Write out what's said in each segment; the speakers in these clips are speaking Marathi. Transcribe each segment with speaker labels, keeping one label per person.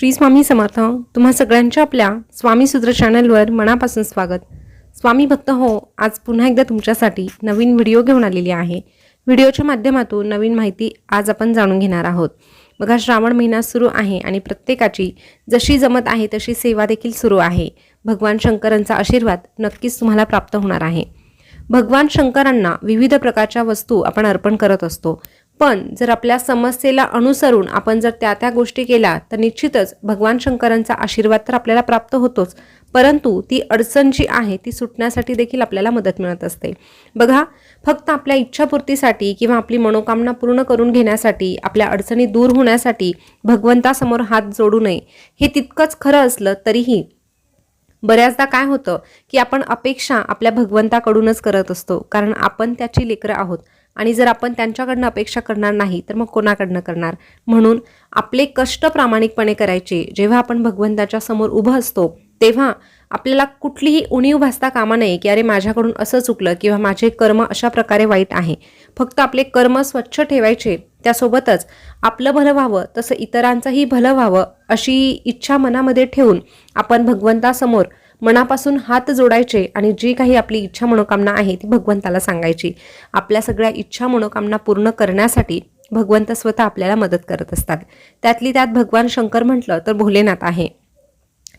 Speaker 1: श्री स्वामी समर्थ तुम्हा सगळ्यांच्या आपल्या स्वामी सूत्र चॅनलवर मनापासून स्वागत. स्वामी भक्त हो आज पुन्हा एकदा तुमच्यासाठी नवीन व्हिडिओ घेऊन आलेली आहे. व्हिडिओच्या माध्यमातून नवीन माहिती आज आपण जाणून घेणार आहोत. बघा श्रावण महिना सुरू आहे आणि प्रत्येकाची जशी जमत आहे तशी सेवा देखील सुरू आहे. भगवान शंकरांचा आशीर्वाद नक्कीच तुम्हाला प्राप्त होणार आहे. भगवान शंकरांना विविध प्रकारच्या वस्तू आपण अर्पण करत असतो. पण जर आपल्या समस्येला अनुसरून आपण जर त्या त्या गोष्टी केल्या तर निश्चितच भगवान शंकरांचा आशीर्वाद तर आपल्याला प्राप्त होतोच. परंतु ती अडचण जी आहे ती सुटण्यासाठी देखील आपल्याला मदत मिळत असते. बघा फक्त आपल्या इच्छापूर्तीसाठी किंवा आपली मनोकामना पूर्ण करून घेण्यासाठी आपल्या अडचणी दूर होण्यासाठी भगवंतासमोर हात जोडू नये. हे तितकंच खरं असलं तरीही बऱ्याचदा काय होतं की आपण अपेक्षा आपल्या भगवंताकडूनच करत असतो. कारण आपण त्याची लेकरं आहोत. आणि जर आपण त्यांच्याकडनं अपेक्षा करणार नाही तर मग कोणाकडनं करणार? म्हणून आपले कष्ट प्रामाणिकपणे करायचे. जेव्हा आपण भगवंताच्या समोर उभं असतो तेव्हा आपल्याला कुठलीही उणीव भासता कामा नये की अरे माझ्याकडून असं चुकलं किंवा माझे कर्म अशा प्रकारे वाईट आहे. फक्त आपले कर्म स्वच्छ ठेवायचे त्यासोबतच आपलं भलं व्हावं तसं इतरांचंही भलं व्हावं अशी इच्छा मनामध्ये ठेवून आपण भगवंतासमोर मनापासून हात जोडायचे आणि जी काही आपली इच्छा मनोकामना आहे ती भगवंताला सांगायची. आपल्या सगळ्या इच्छा मनोकामना पूर्ण करण्यासाठी भगवंत स्वतः आपल्याला मदत करत असतात. त्यातली त्यात भगवान शंकर म्हटलं तर भोलेनाथ आहे.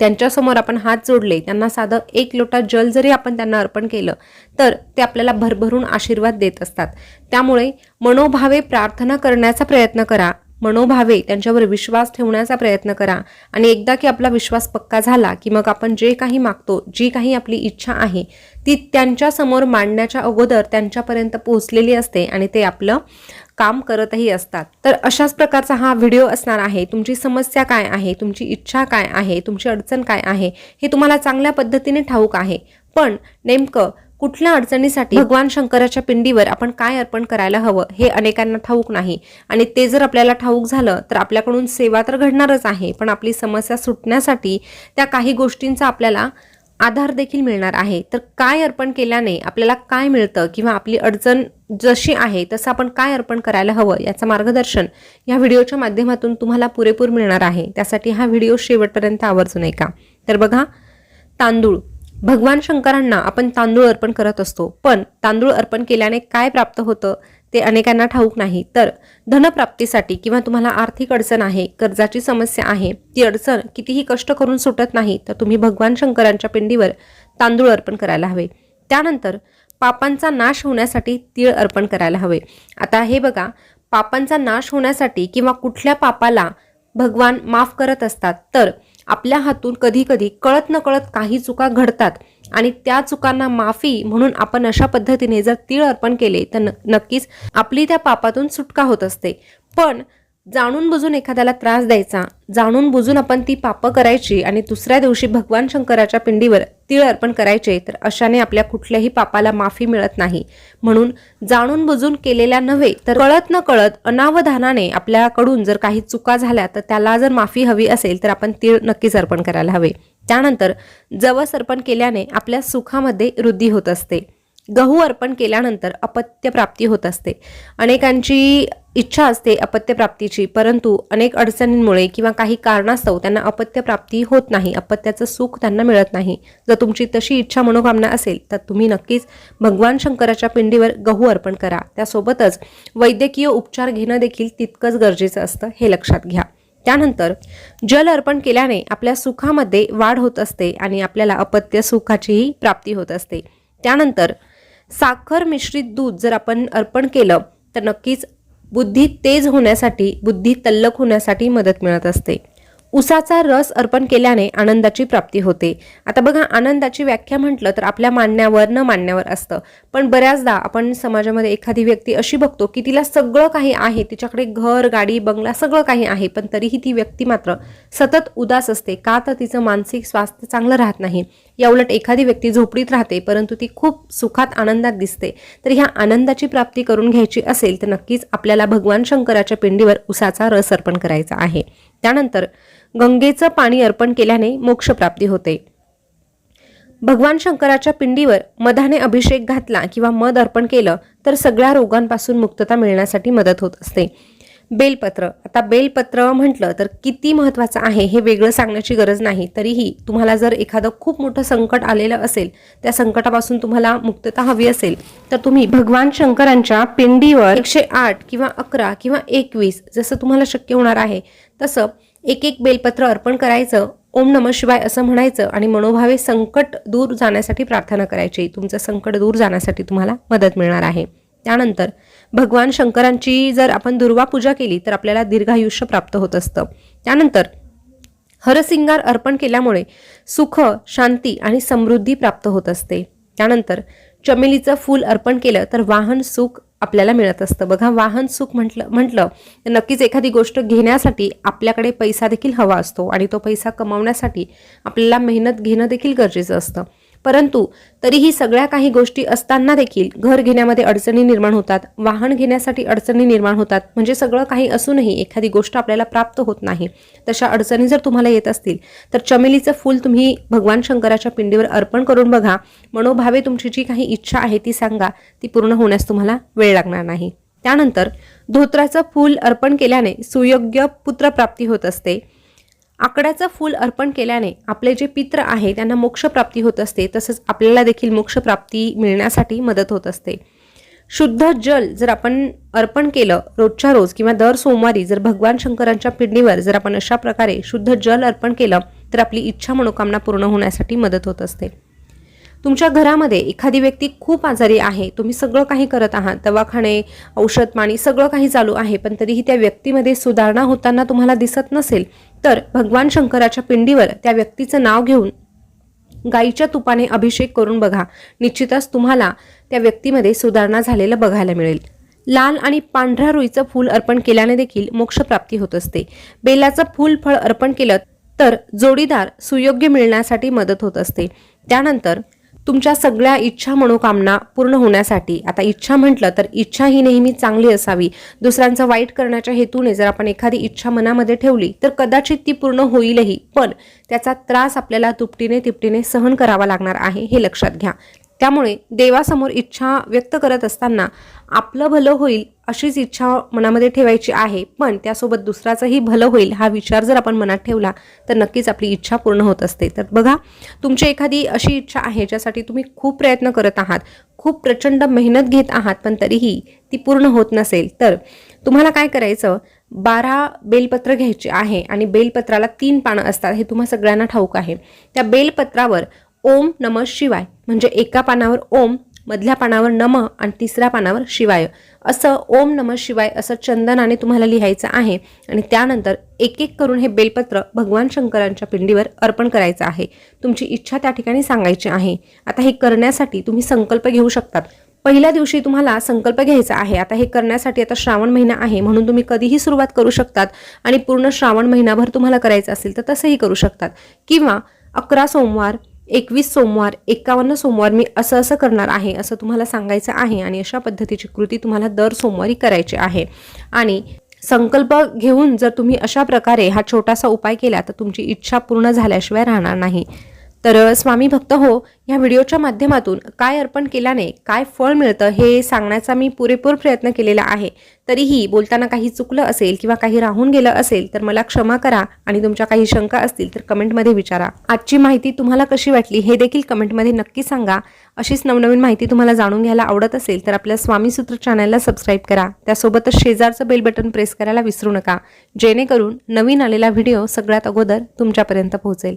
Speaker 1: त्यांच्यासमोर आपण हात जोडले त्यांना साधं एक लोटा जल जरी आपण त्यांना अर्पण केलं तर ते आपल्याला भरभरून आशीर्वाद देत असतात. त्यामुळे मनोभावे प्रार्थना करण्याचा प्रयत्न करा मनोभावे त्यांच्यावर विश्वास ठेवण्याचा प्रयत्न करा. आणि एकदा की आपला विश्वास पक्का झाला की मग आपण जे काही मागतो जी काही आपली इच्छा आहे ती त्यांच्यासमोर मांडण्याच्या अगोदर त्यांच्यापर्यंत पोहोचलेली असते आणि ते आपलं काम करतही असतात. तर अशाच प्रकारचा हा व्हिडिओ असणार आहे. तुमची समस्या काय आहे? तुमची इच्छा काय आहे? तुमची अडचण काय आहे? हे तुम्हाला चांगल्या पद्धतीने ठाऊक आहे. पण नेमकं कुठल्या अडचणीसाठी भगवान शंकराच्या पिंडीवर आपण काय अर्पण करायला हवं हे अनेकांना ठाऊक नाही. आणि ते जर आपल्याला ठाऊक झालं तर आपल्याकडून सेवा तर घडणारच आहे पण आपली समस्या सुटण्यासाठी त्या काही गोष्टींचा आपल्याला आधार देखील मिळणार आहे. तर काय अर्पण केल्याने आपल्याला काय मिळतं किंवा आपली अडचण जशी आहे तसं आपण काय अर्पण करायला हवं याचं मार्गदर्शन या व्हिडिओच्या माध्यमातून तुम्हाला पुरेपूर मिळणार आहे. त्यासाठी हा व्हिडिओ शेवटपर्यंत आवर्जून ऐका. तर बघा तांदूळ. भगवान शंकरांना आपण तांदूळ अर्पण करत असतो. पण तांदूळ अर्पण केल्याने काय प्राप्त होतं? ते अनेकांना ठाऊक नाही. तर धनप्राप्तीसाठी किंवा तुम्हाला आर्थिक अडचण आहे कर्जाची समस्या आहे ती अडचण कितीही कष्ट करून सुटत नाही तर तुम्ही भगवान शंकरांच्या पिंडीवर तांदूळ अर्पण करायला हवे. त्यानंतर पापांचा नाश होण्यासाठी तीळ अर्पण करायला हवे. आता हे बघा पापांचा नाश होण्यासाठी किंवा कुठल्या पापाला भगवान माफ करत असतात तर आपल्या हातून कधी कधी कळत न कळत काही चुका घडतात आणि त्या चुकांना माफी म्हणून आपण अशा पद्धतीने जर तीळ अर्पण केले तर न- नक्कीच आपली त्या पापातून सुटका होत असते. पण जाणून बुजून एखाद्याला त्रास द्यायचा जाणून बुजून आपण ती पापं करायची आणि दुसऱ्या दिवशी भगवान शंकराच्या पिंडीवर तीळ अर्पण करायचे तर अशाने आपल्या कुठल्याही पापाला माफी मिळत नाही. म्हणून जाणून बुजून केलेल्या नव्हे तर कळत न कळत अनावधानाने आपल्याकडून जर काही चुका झाल्या तर त्याला जर माफी हवी असेल तर आपण तीळ नक्कीच अर्पण करायला हवे. त्यानंतर जवस अर्पण केल्याने आपल्या सुखामध्ये वृद्धी होत असते. गहू अर्पण केल्यानंतर अपत्यप्राप्ती होत असते. अनेकांची इच्छा असते अपत्यप्राप्तीची परंतु अनेक अडचणींमुळे किंवा काही कारणास्तव त्यांना अपत्यप्राप्ती होत नाही अपत्याचं सुख त्यांना मिळत नाही. जर तुमची तशी इच्छा मनोकामना असेल तर तुम्ही नक्कीच भगवान शंकराच्या पिंडीवर गहू अर्पण करा. त्यासोबतच वैद्यकीय उपचार घेणं देखील तितकंच गरजेचं असतं हे लक्षात घ्या. त्यानंतर जल अर्पण केल्याने आपल्या सुखामध्ये वाढ होत असते आणि आपल्याला अपत्य सुखाचीही प्राप्ती होत असते. त्यानंतर साखर मिश्रित दूध जर आपण अर्पण केलं तर नक्कीच बुद्धी तेज होण्यासाठी बुद्धी तल्लक होण्यासाठी मदत मिळत असते. उसाचा रस अर्पण केल्याने आनंदाची प्राप्ती होते. आता बघा आनंदाची व्याख्या म्हटलं तर आपल्या मानण्यावर न मानण्यावर असतं. पण बऱ्याचदा आपण समाजामध्ये एखादी व्यक्ती अशी बघतो की तिला सगळं काही आहे तिच्याकडे घर गाडी बंगला सगळं काही आहे पण तरीही ती व्यक्ती मात्र सतत उदास असते. का तर तिचं मानसिक स्वास्थ्य चांगलं राहत नाही. या उलट एखादी व्यक्ती झोपडीत राहते परंतु ती खूप सुखात आनंदात दिसते. तर ह्या आनंदाची प्राप्ती करून घ्यायची असेल तर नक्कीच आपल्याला भगवान शंकराच्या पिंडीवर उसाचा रस अर्पण करायचा आहे. त्यानंतर गंगेचं पाणी अर्पण केल्याने मोक्षप्राप्ती होते. भगवान शंकराच्या पिंडीवर मधाने अभिषेक घातला किंवा मध अर्पण केलं तर सगळ्या रोगांपासून मुक्तता मिळण्यासाठी मदत होत असते. बेलपत्र. आता बेलपत्र म्हटलं तर किती महत्त्वाचं आहे हे वेगळं सांगण्याची गरज नाही. तरीही तुम्हाला जर एखादं खूप मोठं संकट आलेलं असेल त्या संकटापासून तुम्हाला मुक्तता हवी असेल तर तुम्ही भगवान शंकरांच्या पिंडीवर एकशे आठ किंवा अकरा किंवा एकवीस जसं तुम्हाला शक्य होणार आहे तसं एक एक बेलपत्र अर्पण करायचं ओम नम शिवाय असं म्हणायचं आणि मनोभावे संकट दूर जाण्यासाठी प्रार्थना करायची. तुमचं संकट दूर जाण्यासाठी तुम्हाला मदत मिळणार आहे. त्यानंतर भगवान शंकरांची जर आपण दुर्वा पूजा केली तर आपल्याला दीर्घायुष्य प्राप्त होत असतं. त्यानंतर हरसिंगार अर्पण केल्यामुळे सुख शांती आणि समृद्धी प्राप्त होत असते. त्यानंतर चमेलीचं फूल अर्पण केलं तर वाहन सुख आपल्याला मिळत असतं. बघा वाहन सुख म्हटलं म्हटलं तर नक्कीच एखादी गोष्ट घेण्यासाठी आपल्याकडे पैसा देखील हवा असतो आणि तो पैसा कमावण्यासाठी आपल्याला मेहनत घेणं देखील गरजेचं असतं. परंतु तरीही सगळ्या काही गोष्टी असताना देखील घर घेण्यामध्ये अडचणी निर्माण होतात वाहन घेण्यासाठी अडचणी निर्माण होतात. म्हणजे सगळं काही असूनही एखादी गोष्ट आपल्याला प्राप्त होत नाही. तशा अडचणी जर तुम्हाला येत असतील तर चमेलीचं फूल तुम्ही भगवान शंकराच्या पिंडीवर अर्पण करून बघा. मनोभावे तुमची जी काही इच्छा आहे ती सांगा. ती पूर्ण होण्यास तुम्हाला वेळ लागणार नाही. त्यानंतर धोत्राचं फूल अर्पण केल्याने सुयोग्य पुत्रप्राप्ती होत असते. आकड्याचं फूल अर्पण केल्याने आपले जे पित्र आहे त्यांना मोक्षप्राप्ती होत असते. तसंच आपल्याला देखील मोक्षप्राप्ती मिळण्यासाठी मदत होत असते. शुद्ध जल जर आपण अर्पण केलं रोजच्या रोज किंवा दर सोमवारी जर भगवान शंकरांच्या पिंडीवर जर आपण अशा प्रकारे शुद्ध जल अर्पण केलं तर आपली इच्छा मनोकामना पूर्ण होण्यासाठी मदत होत असते. तुमच्या घरामध्ये एखादी व्यक्ती खूप आजारी आहे तुम्ही सगळं काही करत आहात दवाखाने औषध पाणी सगळं काही चालू आहे पण तरीही त्या व्यक्तीमध्ये सुधारणा होताना तुम्हाला दिसत नसेल तर भगवान शंकराच्या पिंडीवर त्या व्यक्तीचं नाव घेऊन गाईच्या तुपाने अभिषेक करून बघा. निश्चितच तुम्हाला त्या व्यक्तीमध्ये सुधारणा झालेलं बघायला मिळेल. लाल आणि पांढऱ्या रुईचं फूल अर्पण केल्याने देखील मोक्षप्राप्ती होत असते. बेलाचं फूल फळ अर्पण केलं तर जोडीदार सुयोग्य मिळण्यासाठी मदत होत असते. त्यानंतर तुमच्या सगळ्या इच्छा मनोकामना पूर्ण होण्यासाठी. आता इच्छा म्हटलं तर इच्छा ही नेहमी चांगली असावी. दुसऱ्यांचं वाईट करण्याच्या हेतूने जर आपण एखादी इच्छा मनामध्ये ठेवली तर कदाचित ती पूर्ण होईलही. पण त्याचा त्रास आपल्याला तुपटीने तिपटीने सहन करावा लागणार आहे हे लक्षात घ्या. त्यामुळे देवासमोर इच्छा व्यक्त करत असताना आपलं भलं होईल अशीच इच्छा मनामध्ये ठेवायची आहे. पण त्यासोबत दुसऱ्याचंही भलं होईल हा विचार जर आपण मनात ठेवला तर नक्कीच आपली इच्छा पूर्ण होत असते. तर बघा तुमची एखादी अशी इच्छा आहे ज्यासाठी तुम्ही खूप प्रयत्न करत आहात खूप प्रचंड मेहनत घेत आहात पण तरीही ती पूर्ण होत नसेल तर तुम्हाला काय करायचं? बारा बेलपत्र घ्यायचे आहे आणि बेलपत्राला तीन पानं असतात हे तुम्हा सगळ्यांना ठाऊक आहे. त्या बेलपत्रावर ओम नम शिवाय. म्हणजे एका पानावर ओम मधल्या पानावर नम आणि तिसऱ्या पानावर शिवाय. असं ओम नम शिवाय असं चंदनाने तुम्हाला लिहायचं आहे आणि त्यानंतर एक एक करून हे बेलपत्र भगवान शंकरांच्या पिंडीवर अर्पण करायचं आहे. तुमची इच्छा त्या ठिकाणी सांगायची आहे. आता हे करण्यासाठी तुम्ही संकल्प घेऊ शकतात. पहिल्या दिवशी तुम्हाला संकल्प घ्यायचा आहे. आता हे करण्यासाठी आता श्रावण महिना आहे म्हणून तुम्ही कधीही सुरुवात करू शकतात आणि पूर्ण श्रावण महिनाभर तुम्हाला करायचं असेल तर तसंही करू शकतात. किंवा अकरा सोमवार एकवीस सोमवार एकावन्न सोमवार मी असं असं करणार आहे असं तुम्हाला सांगायचं आहे आणि अशा पद्धतीची कृती तुम्हाला दर सोमवारी करायची आहे. आणि संकल्प घेऊन जर तुम्ही अशा प्रकारे हा छोटासा उपाय केला तर तुमची इच्छा पूर्ण झाल्याशिवाय राहणार नाही. तर स्वामी भक्त हो या व्हिडिओच्या माध्यमातून काय अर्पण केल्याने काय फळ मिळतं हे सांगण्याचा मी पुरेपूर प्रयत्न केलेला आहे. तरीही बोलताना काही चुकलं असेल किंवा काही राहून गेलं असेल तर मला क्षमा करा आणि तुमच्या काही शंका असतील तर कमेंटमध्ये विचारा. आजची माहिती तुम्हाला कशी वाटली हे देखील कमेंटमध्ये नक्की सांगा. अशीच नवनवीन माहिती तुम्हाला जाणून घ्यायला आवडत असेल तर आपल्या स्वामीसूत्र चॅनलला सबस्क्राईब करा. त्यासोबतच शेजारचं बेल बटन प्रेस करायला विसरू नका. जेणेकरून नवीन आलेला व्हिडिओ सगळ्यात अगोदर तुमच्यापर्यंत पोहोचेल.